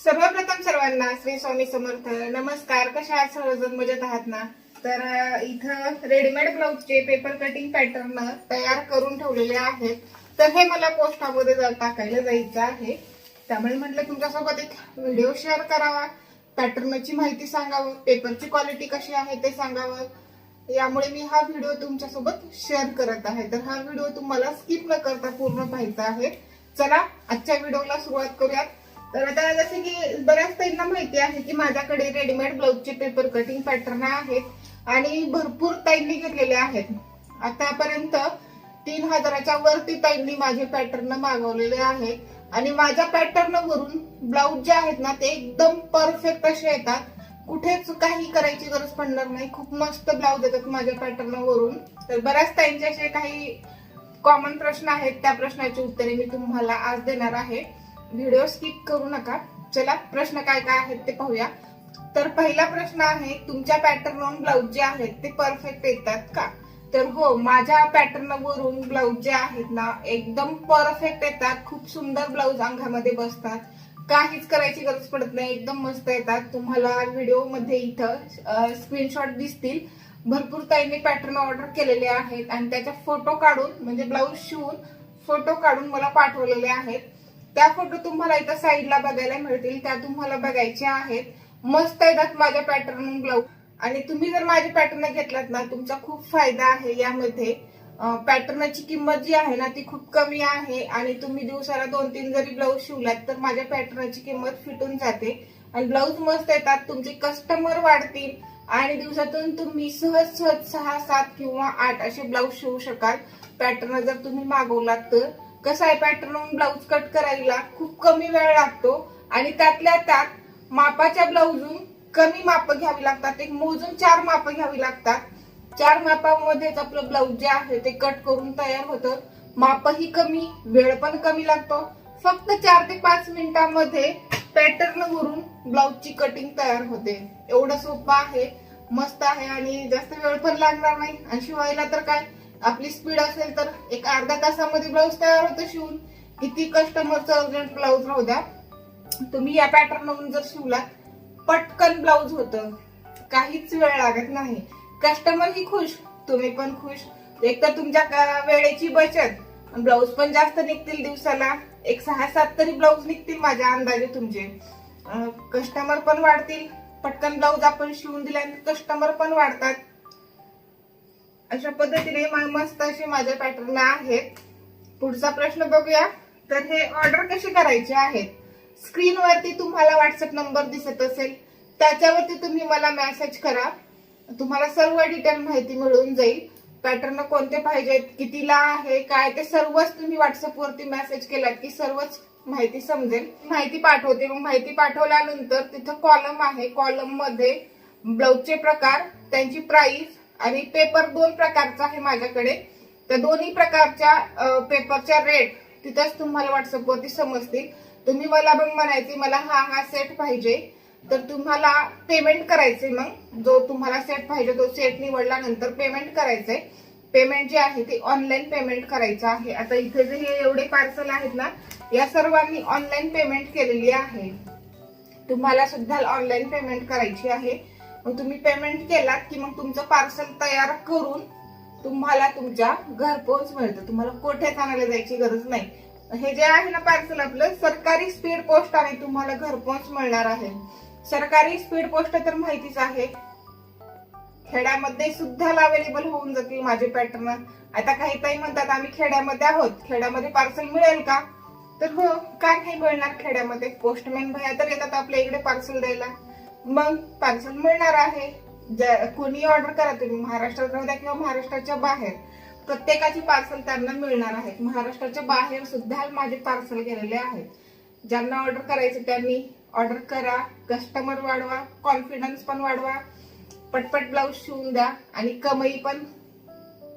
सर्वप्रथम सर्वांना श्री स्वामी समर्थ. नमस्कार कशा आहात सर्वजण? मजेत आहात ना? तर इथं रेडीमेड ब्लाऊजचे पेपर कटिंग पॅटर्न तयार करून ठेवलेले आहेत. तर हे मला पोस्टामध्ये जर टाकायला जायचं आहे. त्यामुळे म्हटलं तुमच्यासोबत एक व्हिडिओ शेअर करावा. पॅटर्नची माहिती सांगावं. पेपरची क्वालिटी कशी आहे ते सांगावं. यामुळे मी हा व्हिडिओ तुमच्यासोबत शेअर करत आहे. तर हा व्हिडिओ तुम्हाला स्किप न करता पूर्ण पाहायचा आहे. चला आजच्या व्हिडिओला सुरुवात करूयात. तर आता जसे की बऱ्याच ताईंना माहिती आहे की माझ्याकडे रेडीमेड ब्लाऊजचे पेपर कटिंग पॅटर्न आहेत आणि भरपूर ताईंनी घेतलेले आहेत. आतापर्यंत तीन हजाराच्या वरती ताईंनी माझे पॅटर्न मागवलेले आहेत. आणि माझ्या पॅटर्न वरून ब्लाऊज जे आहेत ना ते एकदम परफेक्ट असे येतात. कुठेच काही करायची गरज पडणार नाही. खूप मस्त ब्लाऊज येतात माझ्या पॅटर्न वरून. तर बऱ्याच ताईंचे असे काही कॉमन प्रश्न आहेत. त्या प्रश्नाची उत्तरे मी तुम्हाला आज देणार आहे. व्हिडिओ स्किप करू नका. चला प्रश्न काय काय आहेत ते पाहूया. तर पहिला प्रश्न आहे तुमच्या पॅटर्नवरून ब्लाऊज जे आहेत ते परफेक्ट येतात का? तर हो माझ्या पॅटर्न वरून ब्लाऊज जे आहेत ना एकदम परफेक्ट येतात. खूप सुंदर ब्लाऊज अंगामध्ये बसतात. काहीच करायची गरज पडत नाही एकदम मस्त येतात. तुम्हाला व्हिडिओमध्ये इथं स्क्रीनशॉट दिसतील. भरपूर ताईंनी पॅटर्न ऑर्डर केलेले आहेत. आणि त्याच्या फोटो काढून म्हणजे ब्लाऊज शिवून फोटो काढून मला पाठवलेले आहेत. त्या फोटो तुम्हाला इथं साईडला बघायला मिळतील. त्या तुम्हाला बघायच्या आहेत. मस्त येतात माझ्या पॅटर्न ब्लाऊज आणि तुम्ही जर माझे पॅटर्न घेतलात ना तुमचा खूप फायदा आहे यामध्ये. पॅटर्नची किंमत जी आहे ना ती खूप कमी आहे. आणि तुम्ही दिवसाला दोन तीन जरी ब्लाऊज शिवलात तर माझ्या पॅटर्नची किंमत फिटून जाते. आणि ब्लाऊज मस्त येतात तुमचे कस्टमर वाढतील. आणि दिवसातून तुम्ही सहज सहज सहा सात किंवा आठ असे ब्लाऊज शिवू शकाल. पॅटर्न जर तुम्ही मागवलात तर. कसं आहे पॅटर्न ब्लाऊज कट करायला खूप कमी वेळ लागतो आणि त्यातल्या त्यात मापाच्या ब्लाऊजून कमी माप घ्यावी लागतात. एक मोजून चार माप घ्यावी लागतात. चार मापामध्येच आपलं ब्लाऊज जे आहे ते कट करून तयार होतं. मापही कमी वेळ पण कमी लागतो. फक्त चार ते पाच मिनिटांमध्ये पॅटर्न वरून ब्लाऊजची कटिंग तयार होते. एवढं सोपं आहे मस्त आहे आणि जास्त वेळ पण लागणार नाही. आणि शिवायला तर काय? आपली स्पीड असेल तर एक अर्धा तासामध्ये ब्लाऊज तयार होतं शिवून. किती कस्टमरचं अर्जंट ब्लाऊज राहू द्या. तुम्ही या पॅटर्न मधून जर शिवला पटकन ब्लाऊज होतं. काहीच वेळ लागत नाही. कस्टमर ही खुश तुम्ही पण खुश. एक तर तुमच्या का- वेळेची बचत. ब्लाऊज पण जास्त निघतील दिवसाला. एक सहा सात तरी ब्लाऊज निघतील माझ्या अंदाजे तुमचे. कस्टमर पण वाढतील. पटकन ब्लाऊज आपण शिवून दिल्यानंतर कस्टमर पण वाढतात. अशा पद्धतीने मस्त असे माझ्या पॅटर्न आहेत. पुढचा प्रश्न बघूया. तर हे ऑर्डर कसे करायचे आहेत? स्क्रीनवरती तुम्हाला व्हॉट्सअप नंबर दिसत असेल. त्याच्यावरती तुम्ही मला मेसेज करा. तुम्हाला सर्व डिटेल माहिती मिळून जाईल. पॅटर्न कोणते पाहिजेत कितीला आहे? काय? ते सर्वच तुम्ही व्हॉट्सअप वरती मेसेज केलात की सर्वच माहिती समजेल. माहिती पाठवते. मग माहिती पाठवल्यानंतर तिथं कॉलम आहे. कॉलममध्ये ब्लाऊजचे प्रकार त्यांची प्राइस आणि पेपर दोन प्रकारचा आहे माझ्याकडे. त्या दोन्ही प्रकारच्या पेपरच्या रेट तिथंच तुम्हाला व्हॉट्सअपवरती समजतील. तुम्ही मला पण म्हणायचे मला हा हा सेट पाहिजे. तर तुम्हाला पेमेंट करायचे मग. जो तुम्हाला सेट पाहिजे तो सेट निवडल्यानंतर पेमेंट करायचंय. पेमेंट जे आहे ते ऑनलाईन पेमेंट करायचं आहे. आता इथे जे हे एवढे पार्सल आहेत ना या सर्वांनी ऑनलाईन पेमेंट केलेली आहे. तुम्हाला सुद्धा ऑनलाईन पेमेंट करायची आहे. मग तुम्ही पेमेंट केलात की मग तुमचं पार्सल तयार करून तुम्हाला तुमच्या घरपोच मिळतं. तुम्हाला कोठे आणायला जायची गरज नाही. हे जे आहे ना पार्सल आपलं सरकारी स्पीड पोस्ट आणि तुम्हाला घरपोच मिळणार आहे. सरकारी स्पीड पोस्ट तर माहितीच आहे. खेड्यामध्ये सुद्धा अवेलेबल होऊन जातील माझे पॅटर्न आता काही ताई म्हणतात आम्ही खेड्यामध्ये आहोत. खेड्यामध्ये पार्सल मिळेल का? तर हो काय नाही मिळणार खेड्यामध्ये? पोस्टमॅन भैया तर येतात आपल्या इकडे पार्सल द्यायला. मग पार्सल मिळणार आहे. ज्या- कोणी ऑर्डर करा तुम्ही महाराष्ट्रात राहू द्या किंवा महाराष्ट्राच्या बाहेर. प्रत्येकाची पार्सल त्यांना मिळणार आहेत. महाराष्ट्राच्या बाहेर सुद्धा माझे पार्सल गेलेले आहेत. ज्यांना ऑर्डर करायचं त्यांनी ऑर्डर करा. कस्टमर वाढवा कॉन्फिडन्स पण वाढवा. पटपट ब्लाऊज शिवून द्या आणि कमाई पण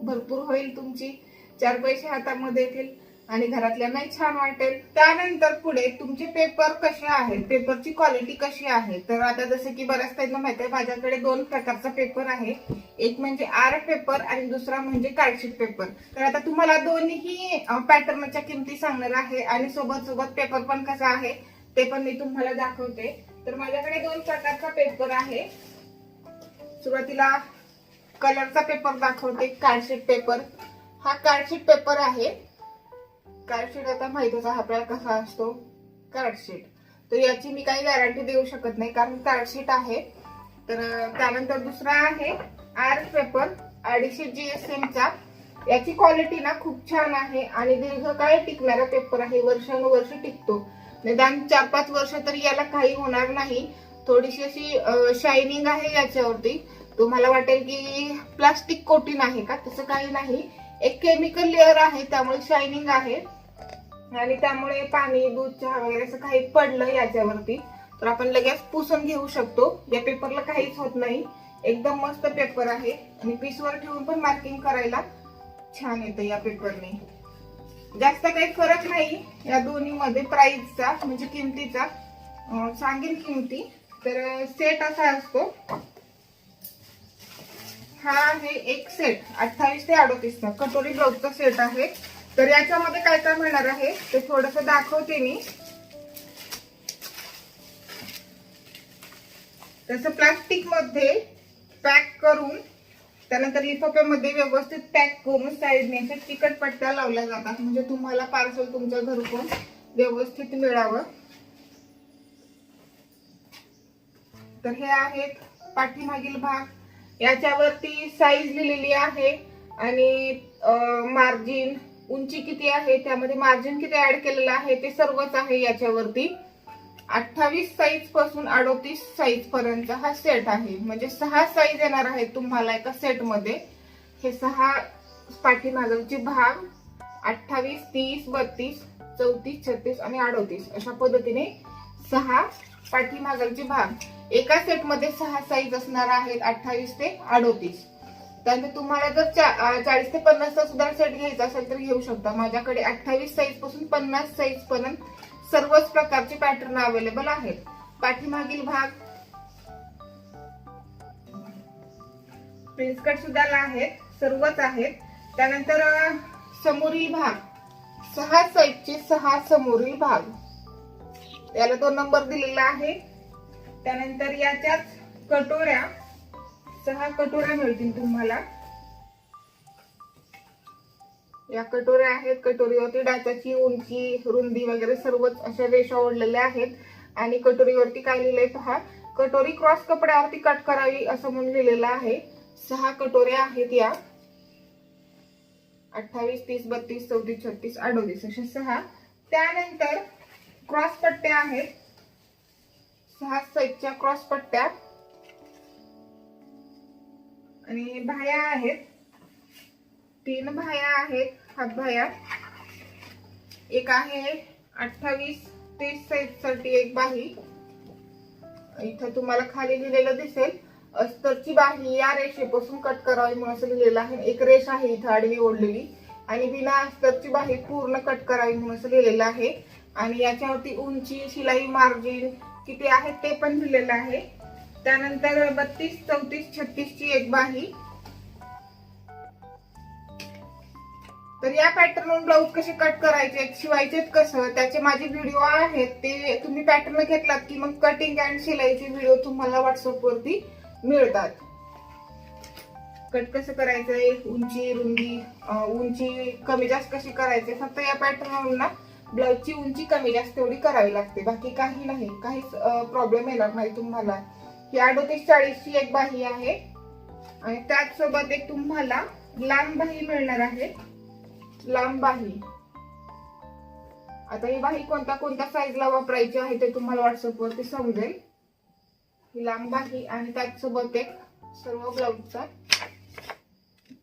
भरपूर होईल तुमची. चार पैसे हातामध्ये येतील. आणि घरातल्यांनाही छान वाटेल. त्यानंतर पुढे तुमचे पेपर कसे आहेत? पेपरची क्वालिटी कशी आहे? तर आता जसं की बऱ्याच त्यांना माहिती आहे माझ्याकडे दोन प्रकारचा पेपर आहे. एक म्हणजे आर्ट पेपर आणि दुसरा म्हणजे कार्डशीट पेपर. तर आता तुम्हाला दोन्ही पॅटर्नच्या किमती सांगणार आहे आणि सोबत सोबत पेपर पण कसा आहे ते पण मी तुम्हाला दाखवते. तर माझ्याकडे दोन प्रकारचा पेपर आहे. सुरुवातीला कलरचा पेपर दाखवते कार्डशीट पेपर. हा कार्डशीट पेपर आहे. कार्डशीट आता माहितच हा आपल्याला कसा असतो? कार्डशीट तर याची मी काही गॅरंटी देऊ शकत नाही कारण कार्डशीट आहे. तर त्यानंतर दुसरा आहे आर्ट पेपर अडीचशे जी एस एमचा याची क्वालिटी ना खूप छान आहे आणि दीर्घकाळ टिकणारा पेपर आहे वर्षानुवर्ष टिकतो. निदान चार पाच वर्ष तरी याला काही होणार नाही. थोडीशी अशी शायनिंग आहे याच्यावरती. तुम्हाला वाटेल की प्लास्टिक कोटिंग आहे का? तसं काही नाही. एक केमिकल लेअर आहे त्यामुळे शायनिंग आहे. आणि त्यामुळे पाणी दूध चहा वगैरे असं काही पडलं याच्यावरती तर आपण लगेच पुसून घेऊ शकतो. या पेपरला काहीच होत नाही. एकदम मस्त पेपर आहे. आणि पीसवर ठेवून पण मार्किंग करायला छान येतं या पेपरने जास्त काही फरक नाही या दोन्ही मध्ये प्राइसचा म्हणजे किमतीचा. सांगेन किमती. तर सेट असा असतो. हा आहे एक सेट अठ्ठावीस ते अडोतीसचा कटोरी ब्लाऊजचा सेट आहे. तर याच्यामध्ये काय काय मिळणार आहे? ते थोडस दाखवते मी. तसं प्लास्टिकमध्ये पॅक करून त्यानंतर लिफाफ्यामध्ये व्यवस्थित पॅक करून साईडने अशा पट्ट्या लावल्या जातात. म्हणजे तुम्हाला पार्सल तुमच्या घरपोच व्यवस्थित मिळावं. तर हे आहेत पाठीमागील भाग. याच्यावरती साईज लिहिलेली आहे आणि मार्जिन उंची किती आहे त्यामध्ये मार्जिन किती ऍड केलेलं आहे ते सर्वच आहे याच्यावरती. अठ्ठावीस साईजपासून अडोतीस साईज पर्यंत हा सेट आहे. म्हणजे सहा साईज येणार आहेत तुम्हाला एका सेटमध्ये. हे सहा पाठीमागचे भाग अठ्ठावीस तीस बत्तीस चौतीस छत्तीस आणि अडोतीस. अशा पद्धतीने सहा पाठीमागलचे भाग. एका सेटमध्ये सहा साईज असणार आहेत अठ्ठावीस ते अडोतीस. त्यानंतर तुम्हाला जर चा- चाळीस ते पन्नासचा सुद्धा सेट घ्यायचा असेल तर घेऊ शकता. माझ्याकडे अठ्ठावीस साईजपासून पन्नास साईज पर्यंत सर्वच प्रकारचे पॅटर्न अवेलेबल आहेत. पाठीमागील भाग प्रिन्स कट सुद्धा आहेत सर्वच आहेत. त्यानंतर समोरील भाग सहा साईजचे सहा समोरील भाग. याला तो नंबर दिलेला आहे. त्यानंतर याच्याच कटोऱ्या सहा कटोऱ्या मिळतील तुम्हाला. या कटोऱ्या आहेत कटोरीवरती डाचाची उंची रुंदी वगैरे सर्वच अशा रेषा ओढलेल्या आहेत. आणि कटोरीवरती काय लिहिलंय पहा? कटोरी क्रॉस कपड्यावरती कट करावी असं म्हणून लिहिलेलं आहे. सहा कटोऱ्या आहेत या. अठ्ठावीस तीस बत्तीस चौतीस छत्तीस अडोतीस अशा सहा. त्यानंतर क्रॉस पट्ट्या आहेत. सहा साईजच्या क्रॉस पट्ट्या. आणि भाया आहेत. तीन भाया आहेत हात भाया. एक आहे अठ्ठावीस तीस साईजसाठी एक बाही. इथं तुम्हाला खाली लिहिलेलं दिसेल. अस्तरची बाही या रेषेपासून कट करावी म्हणून असं लिहिलेलं आहे. एक रेष आहे इथं आडवी ओढलेली. आणि बिना अस्तरची बाही पूर्ण कट करावी म्हणून असं लिहिलेलं आहे. आणि याच्यावरती उंची शिलाई मार्जिन किती आहे ते पण लिहिलेलं आहे. त्यानंतर बत्तीस चौतीस छत्तीस ची एक बाही. तर या पॅटर्न ब्लाऊज कसे कट करायचे शिवायचे कसं त्याचे माझे व्हिडिओ आहेत. ते तुम्ही पॅटर्न घेतलात की मग कटिंग अँड शिलाईचे व्हिडिओ तुम्हाला व्हॉट्सअप वरती मिळतात. कट कसं करायचंय? उंची रुंदी उंची कमी जास्त कशी करायची? फक्त या पॅटर्न ना ब्लाऊजची उंची कमी जास्त तेवढी करावी लागते. बाकी काही नाही. काहीच प्रॉब्लेम येणार नाही तुम्हाला. ही अडोतीस चाळीसची एक बाही आहे. आणि त्याचसोबत एक तुम्हाला लांब बाही मिळणार आहे. लांब बाही. आता ही बाही कोणत्या कोणत्या साईजला वापरायची आहे ते तुम्हाला व्हॉट्सअपवरती समजेल. ही लांब बाही आणि त्याचसोबत एक सर्व ब्लाऊजचा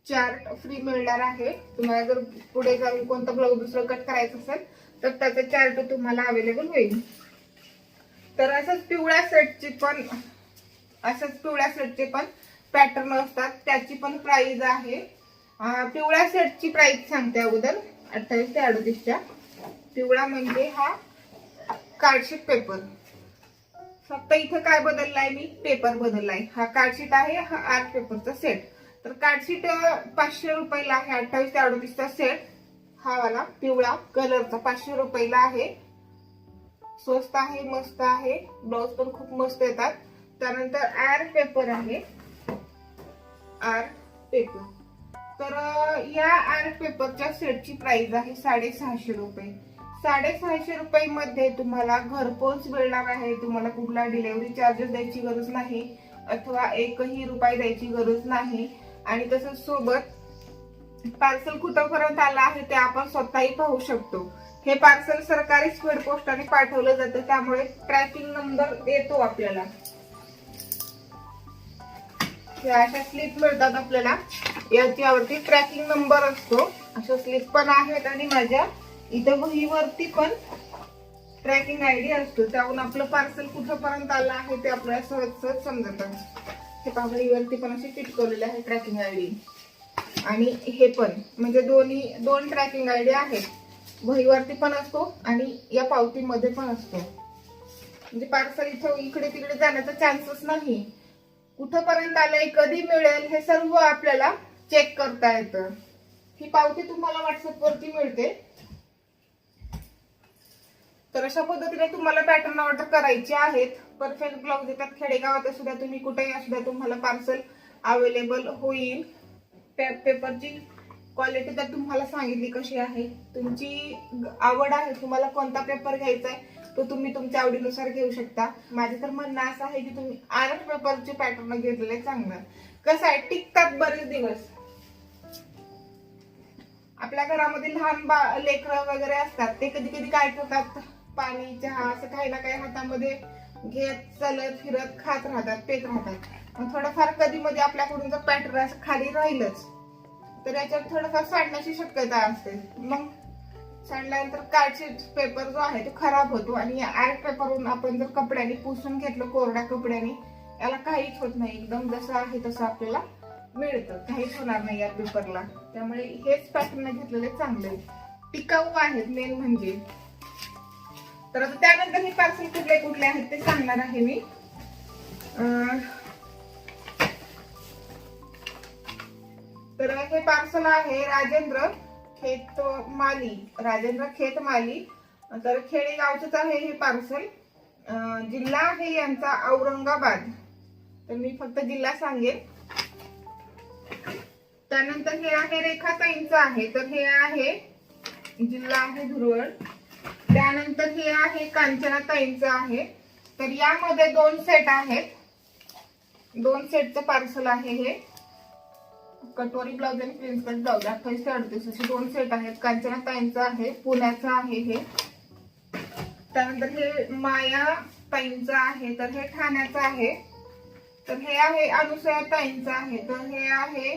चार्ट फ्री मिळणार आहे. तुम्हाला जर पुढे जाऊन कोणता ब्लाऊज दुसरं कट करायचं असेल तर त्याचा चार्ट तुम्हाला अवेलेबल होईल. तर असंच पिवळ्या सेटची पण असंच पिवळ्या सेटचे पण पॅटर्न असतात. त्याची पण प्राइस आहे. पिवळ्या सेटची प्राइस सांगते अगोदर. अठ्ठावीस ते अडतीसच्या पिवळा म्हणजे हा कार्डशीट पेपर फक्त इथं काय बदललाय मी? पेपर बदललाय. हा कार्डशीट आहे हा आर्ट पेपरचा सेट तर कार्डशीट पाचशे रुपयाला आहे. अठ्ठावीस ते अडतीसचा सेट हा वाला पिवळा कलरचा पाचशे रुपयाला आहे. स्वस्त आहे मस्त आहे. ब्लाऊज पण खूप मस्त येतात. त्यानंतर आर पेपर आहे. आर पेपर तर या आर पेपरच्या सेटची प्राइस आहे साडेसहाशे रुपये. साडेसहाशे रुपये मध्ये तुम्हाला घरपोच मिळणार आहे. तुम्हाला कुठला डिलेवरी चार्जेस द्यायची गरज नाही अथवा एकही रुपये द्यायची गरज नाही. आणि तसंच सोबत पार्सल कुठंपर्यंत आलं आहे ते आपण स्वतःही पाहू शकतो. हे पार्सल सरकारी स्पीड पोस्टाने पाठवलं जातं. त्यामुळे ट्रॅकिंग नंबर येतो आपल्याला. अशा स्लिप मिळतात आपल्याला. याच्यावरती ट्रॅकिंग नंबर असतो. अशा स्लिप पण आहेत आणि माझ्या इथं वहीवरती पण ट्रॅकिंग आयडी असतो. त्याहून आपलं पार्सल कुठंपर्यंत आलं आहे ते आपल्याला सहज सहज समजत. हे पहा वहीवरती पण असे चिटकवलेले आहे ट्रॅकिंग आय डी आणि हे पण म्हणजे दोन्ही दोन ट्रॅकिंग आय डी आहेत. वहीवरती पण असतो आणि या पावतीमध्ये पण असतो. म्हणजे पार्सल इथं इकडे तिकडे जाण्याचा चान्सच नाही. कुठंपर्यंत आलंय कधी मिळेल हे सर्व आपल्याला चेक करता येतं. ही पावती तुम्हाला व्हॉट्सअपवरती मिळते. तर अशा पद्धतीने तुम्हाला पॅटर्न ऑर्डर करायचे आहेत. परफेक्ट ब्लाउज येतात खेडेगावात असू द्या तुम्ही कुठेही असू द्या तुम्हाला पार्सल अवेलेबल होईल. पे- पेपरची क्वालिटी तर तुम्हाला सांगितली कशी आहे. तुमची आवड आहे तुम्हाला कोणता पेपर घ्यायचा आहे तो तुम्ही तुमच्या आवडीनुसार घेऊ शकता. माझं तर म्हणणं असं आहे की तुम्ही आर्ट पेपरचे पॅटर्न घेतलेले चांगलं. कसं आहे टिकतात बरेच दिवस. आपल्या घरामध्ये लहान बा लेकरं वगैरे असतात ते कधी कधी काय करतात पाणी चहा असं काही ना काही हातामध्ये घेत चालत फिरत खात राहतात पेत राहतात. मग थोडंफार कधी मध्ये आपल्याकडून जर पॅटर्न असं खाली राहिलंच तर याच्यात थोडंफार सांडण्याची शक्यता असते. मग सांडल्यानंतर कार्डशीट पेपर जो आहे तो खराब होतो. आणि आर्ट पेपरवरून आपण जर कपड्याने पुसून घेतलं कोरड्या कपड्याने याला काहीच होत नाही. एकदम जसं आहे तसं आपल्याला मिळतं. काहीच होणार नाही या पेपरला त्यामुळे हेच पॅटर्न घेतलेले चांगले टिकाऊ आहेत मेन म्हणजे. तर आता त्यानंतर हे पार्सल कुठले कुठले आहेत ते सांगणार आहे मी. तर हे पार्सल आहे राजेंद्र. खेत माली राजेंद्र खेत माली. तर खेडेगावचंच आहे हे पार्सल जिल्हा आहे यांचा औरंगाबाद. तर मी फक्त जिल्हा सांगेन. त्यानंतर हे आहे रेखाताईंचं आहे. तर हे आहे जिल्हा आहे धुरवड. त्यानंतर हे आहे कांचनाताईंचं आहे. तर यामध्ये दोन सेट आहेत. दोन सेटचं पार्सल आहे हे. कटोरी ब्लाउज आणि प्रिन्स कट ब्लाउज अठ्ठावीसशे अडतीस असे दोन सेट आहेत. कांचना ताईंचा आहे पुण्याचं आहे हे. त्यानंतर हे माया ताईंचं आहे तर हे ठाण्याचं आहे. तर हे आहे अनुसया ताईंचं आहे. तर हे आहे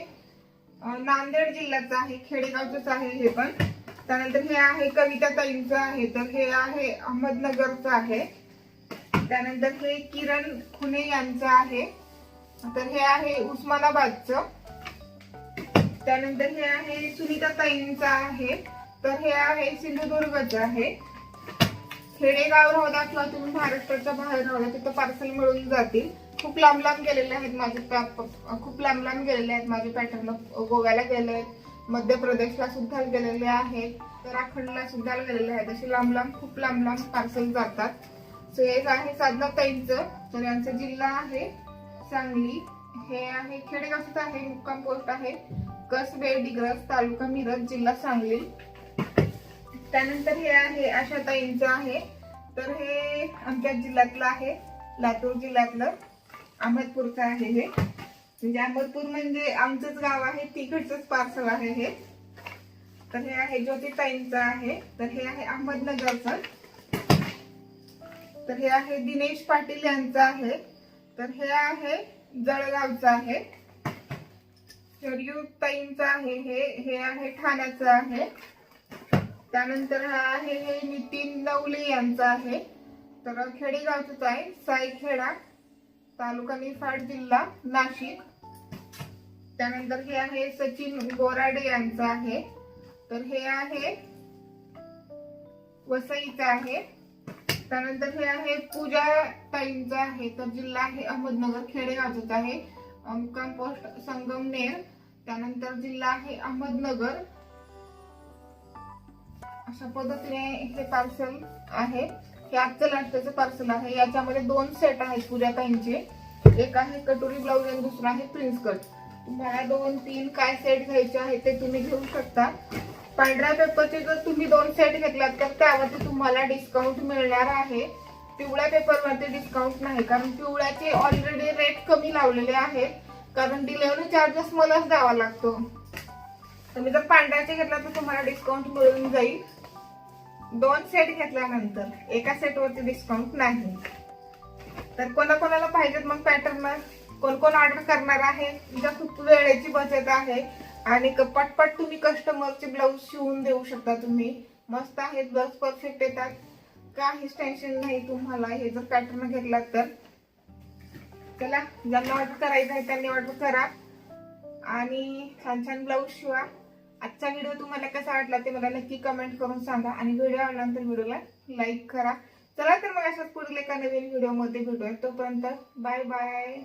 नांदेड जिल्ह्याचं आहे खेडेगावचंच आहे हे पण. त्यानंतर हे आहे कविता ताईंचं आहे. तर हे आहे अहमदनगरचं आहे. त्यानंतर हे किरण खुने यांचं आहे. तर हे आहे उस्मानाबादचं. त्यानंतर हे आहे सुनीता ताईंचं आहे. तर हे आहे सिंधुदुर्गचं आहे. खेडेगाव राहता किंवा तुम्ही महाराष्ट्राच्या बाहेर राहता तिथं पार्सल मिळून जातील. खूप लांब लांब गेलेले आहेत माझे खूप लांब लांब गेलेले आहेत माझे पॅटर्न गोव्याला गेले आहेत मध्य प्रदेशला सुद्धा गेलेले आहेत. उत्तराखंडला सुद्धा गेलेले आहेत. असे लांब लांब खूप लांब लांब पार्सल जातात. सो हे आहे साधना ताईंचं तर यांचा जिल्हा आहे सांगली. हे आहे खेडेगावचं आहे मुक्काम पोस्ट आहे. कसबे डिग्रस तालुका मिरज जिल्हा सांगली त्यानंतर हे आहे आशाताईंचं आहे. तर हे आमच्या जिल्ह्यातलं आहे लातूर जिल्ह्यातलं. अहमदपूरचं आहे हे. म्हणजे अहमदपूर म्हणजे आमचंच गाव आहे तिकडचंच पार्सल आहे हे. तर हे आहे ज्योतिताईंचं आहे. तर हे आहे अहमदनगरचं. तर हे आहे दिनेश पाटील यांचं आहे. तर हे आहे जळगावचं आहे. शरयूताईंचं आहे हे हे आहे ठाण्याचं आहे. त्यानंतर हा आहे हे नितीन नवले यांचं आहे. तर खेडेगावचंच आहे साईखेडा तालुका निफाड जिल्हा नाशिक. त्यानंतर हे आहे सचिन गोराडे यांचं आहे. तर हे आहे वसईचं आहे. त्यानंतर हे आहे पूजा ताईंचं आहे. तर जिल्हा आहे अहमदनगर खेडेगावचंच आहे. कंपोस्ट संगमनेर त्यानंतर जिल्हा आहे अहमदनगर. अशा पद्धतीने हे पार्सल आहे. हे आजचं लाटचं पार्सल आहे. याच्यामध्ये दोन सेट आहेत पूजाताईंचे एक आहे कटोरी ब्लाऊज आणि दुसरा आहे प्रिन्स कट तुम्हाला दोन तीन काय सेट घ्यायचे आहेत ते तुम्ही घेऊ शकता. पांढऱ्या पेपरचे जर तुम्ही दोन सेट घेतलात तर त्यावरती तुम्हाला डिस्काउंट मिळणार आहे. पिवळ्या पेपरवरती डिस्काउंट नाही कारण पिवळ्याचे ऑलरेडी रेट कमी लावलेले आहेत. कारण डिलेवरी चार्जेस मलाच द्यावा लागतो. तुम्ही जर पांढऱ्याचे घेतला तर तुम्हाला डिस्काउंट मिळून जाईल. दोन सेट घेतल्यानंतर एका सेटवरती डिस्काउंट नाही. तर कोणाकोणाला पाहिजेत मग पॅटर्न कोण कोण ऑर्डर करणार आहे? तुमच्या खूप वेळेची बचत आहे. आणि पटपट तुम्ही कस्टमरचे ब्लाऊज शिवून देऊ शकता तुम्ही. मस्त आहेत ब्लाऊज परफेक्ट येतात. काहीच टेन्शन नाही तुम्हाला. हे जर पॅटर्न घेतलात तर. चला ज्यांना ऑर्डर करायचं आहे त्यांनी ऑर्डर करा. आणि छान छान ब्लाऊज शिवा. आजचा व्हिडिओ तुम्हाला कसा वाटला ते मला नक्की कमेंट करून सांगा. आणि व्हिडिओ आवडल्यानंतर व्हिडिओला लाईक करा. चला तर मग अशाच पुढील एका नवीन व्हिडिओमध्ये भेटूया. तोपर्यंत बाय बाय